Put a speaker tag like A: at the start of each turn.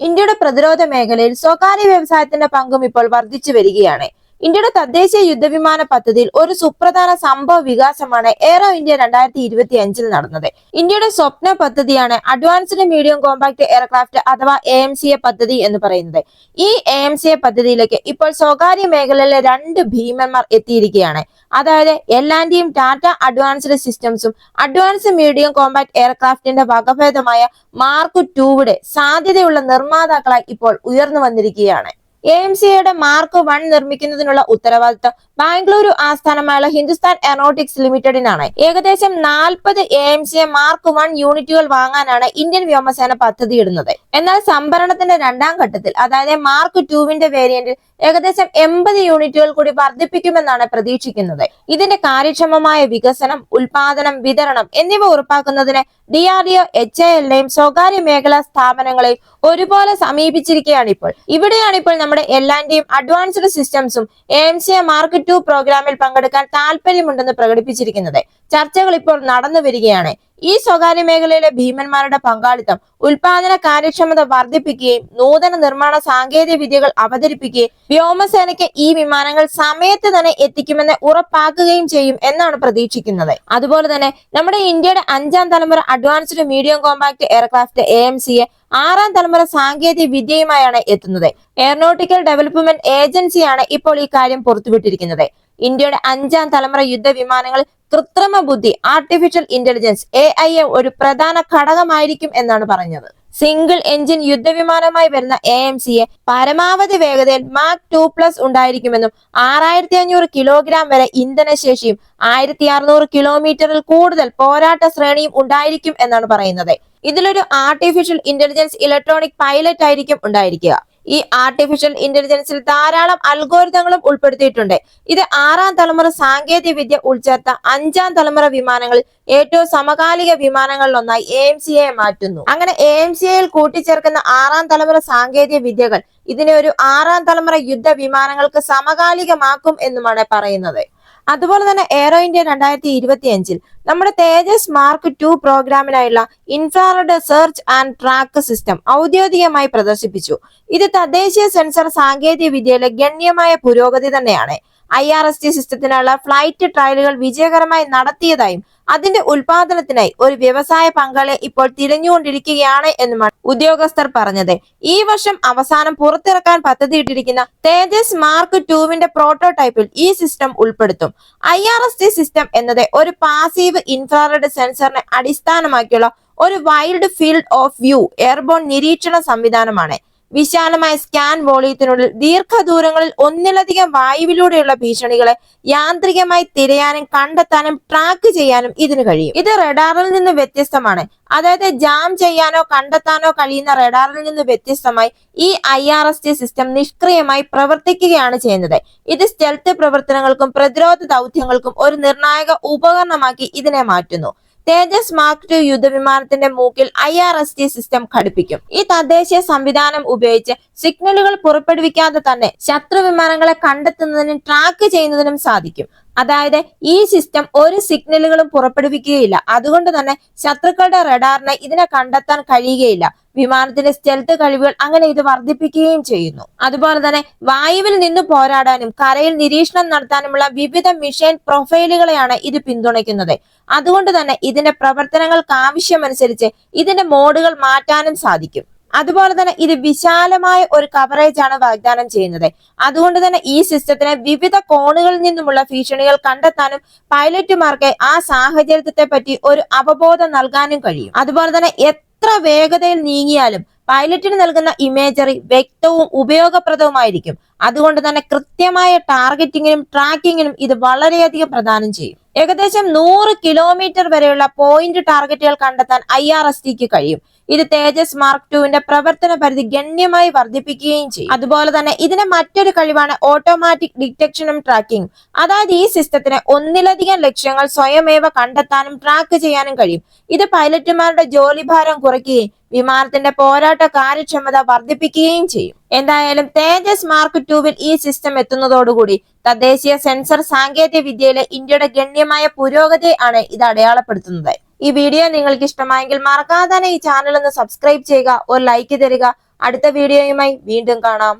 A: ഇന്ത്യയുടെ പ്രതിരോധ മേഖലയിൽ സ്വകാര്യ വ്യവസായത്തിന്റെ പങ്കും ഇപ്പോൾ വർദ്ധിച്ചു വരികയാണ്. ഇന്ത്യയുടെ തദ്ദേശീയ യുദ്ധവിമാന പദ്ധതിയിൽ ഒരു സുപ്രധാന സംഭവ വികാസമാണ് എയറോ ഇന്ത്യ രണ്ടായിരത്തി ഇരുപത്തി അഞ്ചിൽ നടന്നത്. ഇന്ത്യയുടെ സ്വപ്ന പദ്ധതിയാണ് അഡ്വാൻസ്ഡ് മീഡിയം കോമ്പാക്ട് എയർക്രാഫ്റ്റ് അഥവാ എ എം സി എ പദ്ധതി എന്ന് പറയുന്നത്. ഈ എ എം സി എ പദ്ധതിയിലേക്ക് ഇപ്പോൾ സ്വകാര്യ മേഖലയിലെ രണ്ട് ഭീമന്മാർ എത്തിയിരിക്കുകയാണ്. അതായത് എല്ലാന്റെയും ടാറ്റ അഡ്വാൻസ്ഡ് സിസ്റ്റംസും അഡ്വാൻസ് മീഡിയം കോമ്പാക്ട് എയർക്രാഫ്റ്റിന്റെ വകഭേദമായ മാർക്ക് ടൂവിടെ സാധ്യതയുള്ള നിർമ്മാതാക്കളായി ഇപ്പോൾ ഉയർന്നു വന്നിരിക്കുകയാണ്. എ എം സിയുടെ മാർക്ക് വൺ നിർമ്മിക്കുന്നതിനുള്ള ഉത്തരവാദിത്തം ബാംഗ്ലൂരു ആസ്ഥാനമായുള്ള ഹിന്ദുസ്ഥാൻ എറോട്ടിക്സ് ലിമിറ്റഡിനാണ് ഏകദേശം നാൽപ്പത് A M C mark one യൂണിറ്റുകൾ വാങ്ങാനാണ് ഇന്ത്യൻ വ്യോമസേന പദ്ധതിയിടുന്നത്. എന്നാൽ സംഭരണത്തിന്റെ രണ്ടാം ഘട്ടത്തിൽ അതായത് മാർക്ക് ടുവിന്റെ വേരിയന്റിൽ ഏകദേശം എൺപത് യൂണിറ്റുകൾ കൂടി വർദ്ധിപ്പിക്കുമെന്നാണ് പ്രതീക്ഷിക്കുന്നത്. ഇതിന്റെ കാര്യക്ഷമമായ വികസനം ഉൽപാദനം വിതരണം എന്നിവ ഉറപ്പാക്കുന്നതിന് ഡിആർഡിഒ എച്ച് ഐ എല്ലിനെയും സ്വകാര്യ മേഖലാ സ്ഥാപനങ്ങളെയും ഒരുപോലെ സമീപിച്ചിരിക്കുകയാണ് ഇപ്പോൾ ഇവിടെയാണ് ഇപ്പോൾ നമ്മുടെ എല്ലാന്റെയും advanced സിസ്റ്റംസും A M C A mark two പ്രോഗ്രാമിൽ പങ്കെടുക്കാൻ താല്പര്യമുണ്ടെന്ന് പ്രകടിപ്പിച്ചിരിക്കുന്നത്. ചർച്ചകൾ ഇപ്പോൾ നടന്നു വരികയാണ്. ഈ സ്വകാര്യ മേഖലയിലെ ഭീമന്മാരുടെ പങ്കാളിത്തം ഉൽപാദന കാര്യക്ഷമത വർദ്ധിപ്പിക്കുകയും നൂതന നിർമ്മാണ സാങ്കേതിക വിദ്യകൾ അവതരിപ്പിക്കുകയും വ്യോമസേനയ്ക്ക് ഈ വിമാനങ്ങൾ സമയത്ത് തന്നെ എത്തിക്കുമെന്ന് ഉറപ്പാക്കുകയും ചെയ്യും എന്നാണ് പ്രതീക്ഷിക്കുന്നത്. അതുപോലെ തന്നെ നമ്മുടെ ഇന്ത്യയുടെ അഞ്ചാം തലമുറ advanced medium compact aircraft A M സിയെ ആറാം തലമുറ സാങ്കേതിക വിദ്യയുമായാണ് എത്തുന്നത്. എയറോനോട്ടിക്കൽ ഡെവലപ്മെന്റ് ഏജൻസിയാണ് ഇപ്പോൾ ഈ കാര്യം പുറത്തുവിട്ടിരിക്കുന്നത്. ഇന്ത്യയുടെ അഞ്ചാം തലമുറ യുദ്ധവിമാനങ്ങളിൽ കൃത്രിമ ബുദ്ധി artificial intelligence A I A ഒരു പ്രധാന ഘടകമായിരിക്കും എന്നാണ് പറഞ്ഞത്. സിംഗിൾ എഞ്ചിൻ യുദ്ധവിമാനമായി വരുന്ന എ എം സിയെ പരമാവധി വേഗതയിൽ മാക് ടു പ്ലസ് ഉണ്ടായിരിക്കുമെന്നും ആറായിരത്തി അഞ്ഞൂറ് കിലോഗ്രാം വരെ ഇന്ധനശേഷിയും ആയിരത്തി അറുന്നൂറ് കിലോമീറ്ററിൽ കൂടുതൽ പോരാട്ട ശ്രേണിയും ഉണ്ടായിരിക്കും എന്നാണ് പറയുന്നത്. ഇതിലൊരു ആർട്ടിഫിഷ്യൽ ഇന്റലിജൻസ് ഇലക്ട്രോണിക് പൈലറ്റ് ആയിരിക്കും ഉണ്ടായിരിക്കുക. ഈ ആർട്ടിഫിഷ്യൽ ഇന്റലിജൻസിൽ ധാരാളം അൽഗോരിതങ്ങളും ഉൾപ്പെടുത്തിയിട്ടുണ്ട്. ഇത് ആറാം തലമുറ സാങ്കേതിക വിദ്യ ഉൾച്ചേർത്ത അഞ്ചാം തലമുറ വിമാനങ്ങളിൽ ഏറ്റവും സമകാലിക വിമാനങ്ങളിലൊന്നായി എ എം സി എ മാറ്റുന്നു. അങ്ങനെ എ എം സി എയിൽ കൂട്ടിച്ചേർക്കുന്ന ആറാം തലമുറ സാങ്കേതിക വിദ്യകൾ ഇതിനെ ഒരു ആറാം തലമുറ യുദ്ധ വിമാനങ്ങൾക്ക് സമകാലികമാക്കും എന്നുമാണ് പറയുന്നത്. അതുപോലെ തന്നെ എയറോ ഇന്ത്യ രണ്ടായിരത്തി ഇരുപത്തി അഞ്ചിൽ നമ്മുടെ Tejas mark two പ്രോഗ്രാമിനായുള്ള infrared search and track system ഔദ്യോഗികമായി പ്രദർശിപ്പിച്ചു. ഇത് തദ്ദേശീയ സെൻസർ സാങ്കേതിക വിദ്യയിലെ ഗണ്യമായ പുരോഗതി തന്നെയാണ്. ഐ ആർ എസ് ടി സിസ്റ്റത്തിനുള്ള ഫ്ലൈറ്റ് ട്രയലുകൾ വിജയകരമായി നടത്തിയതായും അതിന്റെ ഉൽപാദനത്തിനായി ഒരു വ്യവസായ പങ്കാളിയെ ഇപ്പോൾ തിരഞ്ഞുകൊണ്ടിരിക്കുകയാണ് എന്നുമാണ് ഉദ്യോഗസ്ഥർ പറഞ്ഞത്. ഈ വർഷം അവസാനം പുറത്തിറക്കാൻ പദ്ധതിയിട്ടിരിക്കുന്ന തേജസ് മാർക്ക് ടുവിന്റെ പ്രോട്ടോടൈപ്പിൽ ഈ സിസ്റ്റം ഉൾപ്പെടുത്തും. I R S T system എന്നത് ഒരു പാസീവ് ഇൻഫ്രാറെഡ് സെൻസറിനെ അടിസ്ഥാനമാക്കിയുള്ള ഒരു wild field of view airborne നിരീക്ഷണ സംവിധാനമാണ്. വിശാലമായ സ്കാൻ വോളിയത്തിനുള്ളിൽ ദീർഘദൂരങ്ങളിൽ ഒന്നിലധികം വായുവിലൂടെയുള്ള ഭീഷണികളെ യാന്ത്രികമായി തിരയാനും കണ്ടെത്താനും ട്രാക്ക് ചെയ്യാനും ഇതിന് കഴിയും. ഇത് റഡാറിൽ നിന്ന് വ്യത്യസ്തമാണ്. അതായത് ജാം ചെയ്യാനോ കണ്ടെത്താനോ കഴിയുന്ന റഡാറിൽ നിന്ന് വ്യത്യസ്തമായി ഈ I R S T system നിഷ്ക്രിയമായി പ്രവർത്തിക്കുകയാണ് ചെയ്യുന്നത്. ഇത് സ്റ്റെൽത്ത് പ്രവർത്തനങ്ങൾക്കും പ്രതിരോധ ദൗത്യങ്ങൾക്കും ഒരു നിർണായക ഉപകരണമാക്കി ഇതിനെ മാറ്റുന്നു. തേജസ് മാർക്ക് ടു യുദ്ധവിമാനത്തിന്റെ മൂക്കിൽ I R S T system ഘടിപ്പിക്കും. ഈ തദ്ദേശീയ സംവിധാനം ഉപയോഗിച്ച് സിഗ്നലുകൾ പുറപ്പെടുവിക്കാതെ തന്നെ ശത്രു വിമാനങ്ങളെ കണ്ടെത്തുന്നതിനും ട്രാക്ക് ചെയ്യുന്നതിനും സാധിക്കും. അതായത് ഈ സിസ്റ്റം ഒരു സിഗ്നലുകളും പുറപ്പെടുവിക്കുകയില്ല. അതുകൊണ്ട് തന്നെ ശത്രുക്കളുടെ റഡാറിനെ ഇതിനെ കണ്ടെത്താൻ കഴിയുകയില്ല. വിമാനത്തിന്റെ സ്റ്റെൽത്ത് കഴിവുകൾ അങ്ങനെ ഇത് വർദ്ധിപ്പിക്കുകയും ചെയ്യുന്നു. അതുപോലെ തന്നെ വായുവിൽ നിന്ന് പോരാടാനും കരയിൽ നിരീക്ഷണം നടത്താനുമുള്ള വിവിധ മിഷൻ പ്രൊഫൈലുകളെയാണ് ഇത് പിന്തുണയ്ക്കുന്നത്. അതുകൊണ്ട് തന്നെ ഇതിന്റെ പ്രവർത്തനങ്ങൾക്ക് ആവശ്യമനുസരിച്ച് ഇതിന്റെ മോഡുകൾ മാറ്റാനും സാധിക്കും. അതുപോലെ തന്നെ ഇത് വിശാലമായ ഒരു കവറേജ് ആണ് വാഗ്ദാനം ചെയ്യുന്നത്. അതുകൊണ്ട് തന്നെ ഈ സിസ്റ്റത്തിന് വിവിധ കോണുകളിൽ നിന്നുമുള്ള ഭീഷണികൾ കണ്ടെത്താനും പൈലറ്റുമാർക്ക് ആ സാഹചര്യത്തെ പറ്റി ഒരു അവബോധം നൽകാനും കഴിയും. അതുപോലെ തന്നെ എത്ര വേഗതയിൽ നീങ്ങിയാലും പൈലറ്റിന് നൽകുന്ന ഇമേജറി വ്യക്തവും ഉപയോഗപ്രദവുമായിരിക്കും. അതുകൊണ്ട് തന്നെ കൃത്യമായ ടാർഗറ്റിങ്ങിനും ട്രാക്കിങ്ങിനും ഇത് വളരെയധികം പ്രദാനം ചെയ്യും. ഏകദേശം നൂറ് കിലോമീറ്റർ വരെയുള്ള പോയിന്റ് ടാർഗറ്റുകൾ കണ്ടെത്താൻ ഐ ആർ എസ് ടിക്ക് കഴിയും. ഇത് തേജസ് മാർക്ക് ടുവിന്റെ പ്രവർത്തന പരിധി ഗണ്യമായി വർദ്ധിപ്പിക്കുകയും ചെയ്യും. അതുപോലെ തന്നെ ഇതിന്റെ മറ്റൊരു കഴിവാണ് ഓട്ടോമാറ്റിക് ഡിറ്റക്ഷനും ട്രാക്കിംഗ് അതായത് ഈ സിസ്റ്റത്തിന് ഒന്നിലധികം ലക്ഷ്യങ്ങൾ സ്വയമേവ കണ്ടെത്താനും ട്രാക്ക് ചെയ്യാനും കഴിയും. ഇത് പൈലറ്റുമാരുടെ ജോലിഭാരം കുറയ്ക്കുകയും വിമാനത്തിന്റെ പോരാട്ട കാര്യക്ഷമത വർദ്ധിപ്പിക്കുകയും ചെയ്യും. എന്തായാലും തേജസ് മാർക്ക് ടുവിൽ ഈ സിസ്റ്റം എത്തുന്നതോടുകൂടി തദ്ദേശീയ സെൻസർ സാങ്കേതിക വിദ്യയിലെ ഇന്ത്യയുടെ ഗണ്യമായ പുരോഗതി ആണ് ഇത് അടയാളപ്പെടുത്തുന്നത്. ഈ വീഡിയോ നിങ്ങൾക്ക് ഇഷ്ടമായെങ്കിൽ മറക്കാതെ തന്നെ ഈ ചാനൽ ഒന്ന് സബ്സ്ക്രൈബ് ചെയ്യുക ഒരു ലൈക്ക് തരിക. അടുത്ത വീഡിയോയുമായി വീണ്ടും കാണാം.